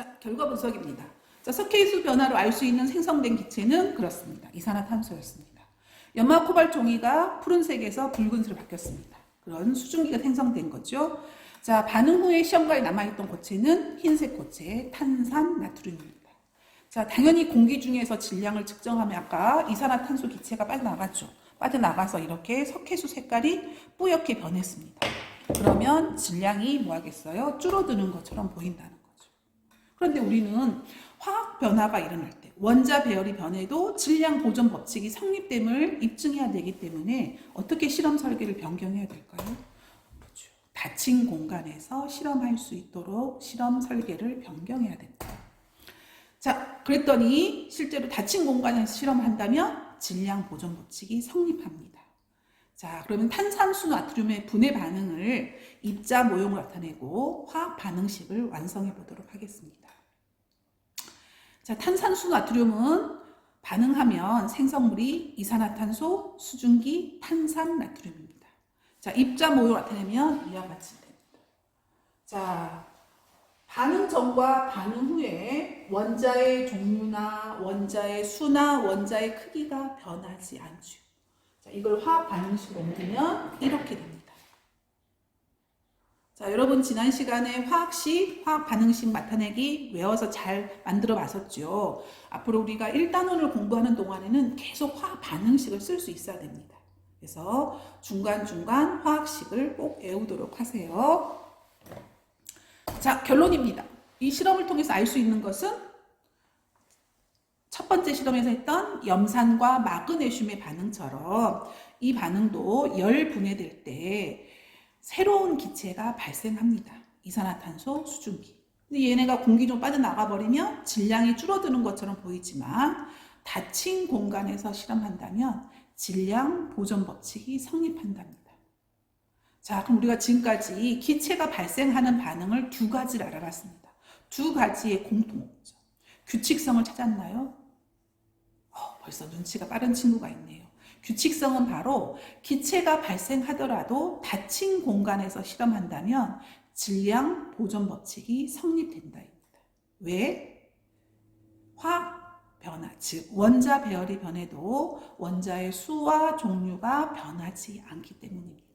자, 결과 분석입니다. 자, 석회수 변화로 알 수 있는 생성된 기체는 그렇습니다. 이산화탄소였습니다. 연마 코발 종이가 푸른색에서 붉은색으로 바뀌었습니다. 그런 수증기가 생성된 거죠. 자, 반응 후에 시험관에 남아있던 고체는 흰색 고체 탄산 나트륨입니다. 자, 당연히 공기 중에서 질량을 측정하면 아까 이산화탄소 기체가 빠져나갔죠. 빠져나가서 이렇게 석회수 색깔이 뿌옇게 변했습니다. 그러면 질량이 뭐 하겠어요? 줄어드는 것처럼 보인다는. 그런데 우리는 화학 변화가 일어날 때 원자 배열이 변해도 질량 보존 법칙이 성립됨을 입증해야 되기 때문에 어떻게 실험 설계를 변경해야 될까요? 그렇죠. 닫힌 공간에서 실험할 수 있도록 실험 설계를 변경해야 됩니다. 자, 그랬더니 실제로 닫힌 공간에서 실험한다면 질량 보존 법칙이 성립합니다. 자, 그러면 탄산수 나트륨의 분해 반응을 입자 모형으로 나타내고 화학 반응식을 완성해 보도록 하겠습니다. 자, 탄산수 나트륨은 반응하면 생성물이 이산화탄소, 수증기, 탄산 나트륨입니다. 자, 입자 모형으로 나타내면 이와 같이 됩니다. 자, 반응 전과 반응 후에 원자의 종류나 원자의 수나 원자의 크기가 변하지 않죠. 자, 이걸 화학 반응식으로 옮기면 이렇게 됩니다. 자, 여러분 지난 시간에 화학식, 화학 반응식 나타내기 외워서 잘 만들어 봤었죠. 앞으로 우리가 1단원을 공부하는 동안에는 계속 화학 반응식을 쓸 수 있어야 됩니다. 그래서 중간중간 화학식을 꼭 외우도록 하세요. 자, 결론입니다. 이 실험을 통해서 알 수 있는 것은 첫 번째 실험에서 했던 염산과 마그네슘의 반응처럼 이 반응도 열 분해될 때 새로운 기체가 발생합니다. 이산화탄소, 수증기. 근데 얘네가 공기 좀 빠져나가 버리면 질량이 줄어드는 것처럼 보이지만 닫힌 공간에서 실험한다면 질량 보존 법칙이 성립한답니다. 자, 그럼 우리가 지금까지 기체가 발생하는 반응을 두 가지를 알아봤습니다. 두 가지의 공통점. 규칙성을 찾았나요? 어, 벌써 눈치가 빠른 친구가 있네요. 규칙성은 바로 기체가 발생하더라도 닫힌 공간에서 실험한다면 질량 보존 법칙이 성립된다입니다. 왜? 화학 변화, 즉 원자 배열이 변해도 원자의 수와 종류가 변하지 않기 때문입니다.